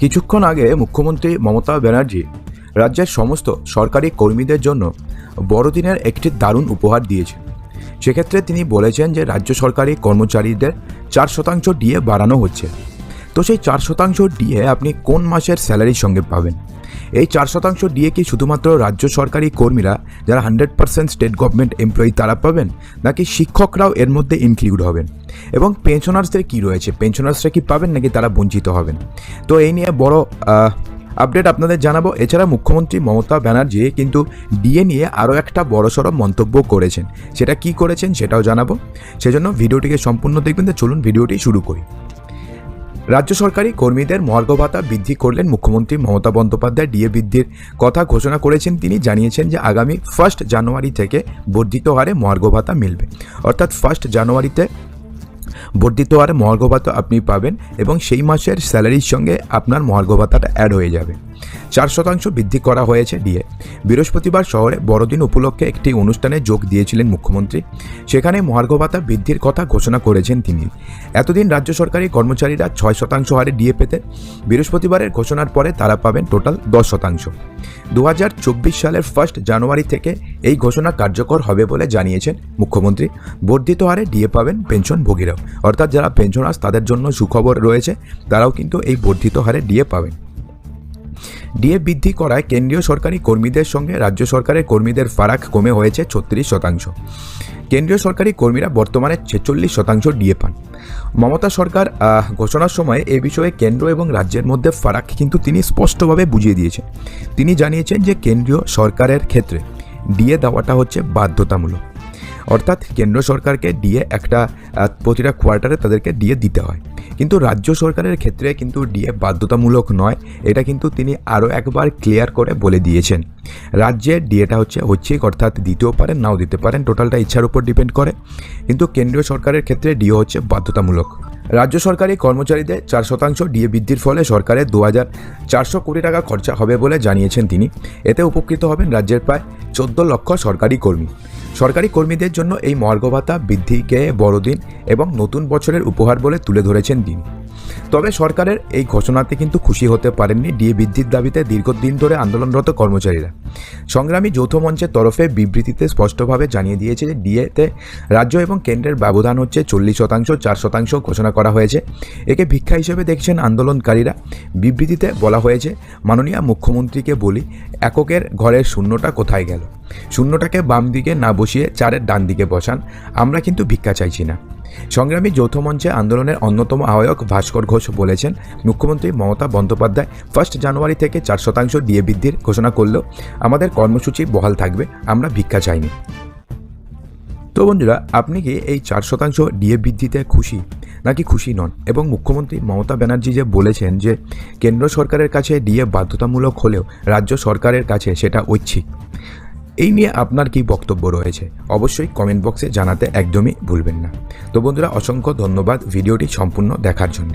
কিছুক্ষণ আগে মুখ্যমন্ত্রী মমতা ব্যানার্জি রাজ্যের সমস্ত সরকারি কর্মীদের জন্য বড়দিনের একটি দারুণ উপহার দিয়েছেন। সেক্ষেত্রে তিনি বলেছেন যে রাজ্য সরকারি কর্মচারীদের চার শতাংশ ডিএ বাড়ানো হচ্ছে। তো সেই চার শতাংশ ডিএ আপনি কোন মাসের স্যালারির সঙ্গে পাবেন? এই চার শতাংশ ডিএ কি শুধুমাত্র রাজ্য সরকারি কর্মীরা, যারা hundred percent state government employee তারা পাবেন, নাকি শিক্ষকরাও এর মধ্যে ইনক্লুড হবেন? এবং পেনশনার্সদের কি রয়েছে? পেনশনার্সরা কি পাবেন নাকি তারা বঞ্চিত হবেন? তো এই নিয়ে বড় আপডেট আপনাদের জানাব। এছাড়া মুখ্যমন্ত্রী মমতা ব্যানার্জি কিন্তু ডিএ নিয়ে আরও একটা বড়সড় মন্তব্য করেছেন। সেটা কি করেছেন সেটাও জানাব। সেজন্য ভিডিওটিকে সম্পূর্ণ দেখবেন, তো চলুন ভিডিওটি শুরু করি। রাজ্য সরকারি কর্মীদের মর্গ ভাতা বৃদ্ধি করলেন মুখ্যমন্ত্রী মমতা বন্দ্যোপাধ্যায়। ডিএ বৃদ্ধির কথা ঘোষণা করেছেন তিনি, জানিয়েছেন যে আগামী ফার্স্ট জানুয়ারি থেকে বর্ধিত হারে মর্গ ভাতা মিলবে। অর্থাৎ ফার্স্ট জানুয়ারিতে বর্ধিত হারে মহার্ঘ ভাতা আপনি পাবেন এবং সেই মাসের স্যালারির সঙ্গে আপনার মহার্ঘ ভাতাটা অ্যাড হয়ে যাবে। চার শতাংশ বৃদ্ধি করা হয়েছে ডিএ বৃহস্পতিবার শহরে বড়দিন উপলক্ষে একটি অনুষ্ঠানে যোগ দিয়েছিলেন মুখ্যমন্ত্রী। সেখানে মহার্ঘ ভাতা বৃদ্ধির কথা ঘোষণা করেছেন তিনি। এতদিন রাজ্য সরকারি কর্মচারীরা ছয় শতাংশ হারে ডিএ পেতেন। বৃহস্পতিবারের ঘোষণার পরে তারা পাবেন টোটাল দশ শতাংশ। দু হাজার চব্বিশ সালের ফার্স্ট জানুয়ারি থেকে এই ঘোষণা কার্যকর হবে বলে জানিয়েছেন মুখ্যমন্ত্রী। বর্ধিত হারে ডিএ পাবেন পেনশনভোগীরাও অর্থাৎ যারা পেনশনার্স, তাদের জন্য সুখবর রয়েছে, তারাও কিন্তু এই বর্ধিত হারে ডিএ পাবেন। ডিএ বৃদ্ধি করায় কেন্দ্রীয় সরকারি কর্মীদের সঙ্গে রাজ্য সরকারের কর্মীদের ফারাক কমে হয়েছে ছত্রিশ শতাংশ। কেন্দ্রীয় সরকারি কর্মীরা বর্তমানে ছেচল্লিশ শতাংশ ডিএ পান। মমতা সরকার ঘোষণার সময় এ বিষয়ে কেন্দ্র এবং রাজ্যের মধ্যে ফারাক কিন্তু তিনি স্পষ্টভাবে বুঝিয়ে দিয়েছেন। তিনি জানিয়েছেন যে কেন্দ্রীয় সরকারের ক্ষেত্রে ডিএ দেওয়াটা হচ্ছে বাধ্যতামূলক। অর্থাৎ কেন্দ্র সরকারকে ডিএ একটা প্রতিটা কোয়ার্টারে তাদেরকে ডিএ দিতে হয়। কিন্তু রাজ্য সরকারের ক্ষেত্রে কিন্তু ডিএ বাধ্যতামূলক নয়, এটা কিন্তু তিনি আরও একবার ক্লিয়ার করে বলে দিয়েছেন। রাজ্যের ডিএটা হচ্ছে হচ্ছেই, অর্থাৎ দিতেও পারেন, নাও দিতে পারেন টোটালটা ইচ্ছার উপর ডিপেন্ড করে। কিন্তু কেন্দ্রীয় সরকারের ক্ষেত্রে ডিএ হচ্ছে বাধ্যতামূলক। রাজ্য সরকারি কর্মচারীদের চার শতাংশ ডিএ বৃদ্ধির ফলে সরকারের দু হাজার চারশো কোটি টাকা খরচা হবে বলে জানিয়েছেন তিনি। এতে উপকৃত হবেন রাজ্যের প্রায় চোদ্দ লক্ষ সরকারি কর্মী। সরকারি কর্মীদের জন্য এই মর্গ ভাতা বৃদ্ধিকে বড়দিন এবং নতুন বছরের উপহার বলে তুলে ধরেছেন তিনি তবে সরকারের এই ঘোষণাতে কিন্তু খুশি হতে পারেননি ডিএ বৃদ্ধির দাবিতে দীর্ঘদিন ধরে আন্দোলনরত কর্মচারীরা। সংগ্রামী যৌথ মঞ্চের তরফে বিবৃতিতে স্পষ্টভাবে জানিয়ে দিয়েছে যে ডিএতে রাজ্য এবং কেন্দ্রের ব্যবধান হচ্ছে চল্লিশ শতাংশ, চার শতাংশ ঘোষণা করা হয়েছে। একে ভিক্ষা হিসেবে দেখছেন আন্দোলনকারীরা। বিবৃতিতে বলা হয়েছে, মাননীয় মুখ্যমন্ত্রীকে বলি, এককের ঘরের শূন্যটা কোথায় গেল? শূন্যটাকে বাম দিকে না বসিয়ে চারের ডান দিকে বসান, আমরা কিন্তু ভিক্ষা চাইছি না। সংগ্রামী যৌথ মঞ্চে আন্দোলনের অন্যতম আহ্বায়ক ভাস্কর ঘোষ বলেছেন, মুখ্যমন্ত্রী মমতা বন্দ্যোপাধ্যায় ফার্স্ট জানুয়ারি থেকে চার শতাংশ ডিএ বৃদ্ধির ঘোষণা করলেও আমাদের কর্মসূচি বহাল থাকবে, আমরা ভিক্ষা চাইনি। তো বন্ধুরা, আপনি কি এই চার শতাংশ ডিএ বৃদ্ধিতে খুশি? নাকি খুশি নন? এবং মুখ্যমন্ত্রী মমতা ব্যানার্জি যে বলেছেন যে কেন্দ্র সরকারের কাছে ডিএ বাধ্যতামূলক হলেও রাজ্য সরকারের কাছে সেটা ঐচ্ছিক। এই নিয়ে আপনার কি বক্তব্য রয়েছে? অবশ্যই কমেন্ট বক্সে জানাতে একদমই ভুলবেন না। তো বন্ধুরা, অসংখ্য ধন্যবাদ ভিডিওটি সম্পূর্ণ দেখার জন্য।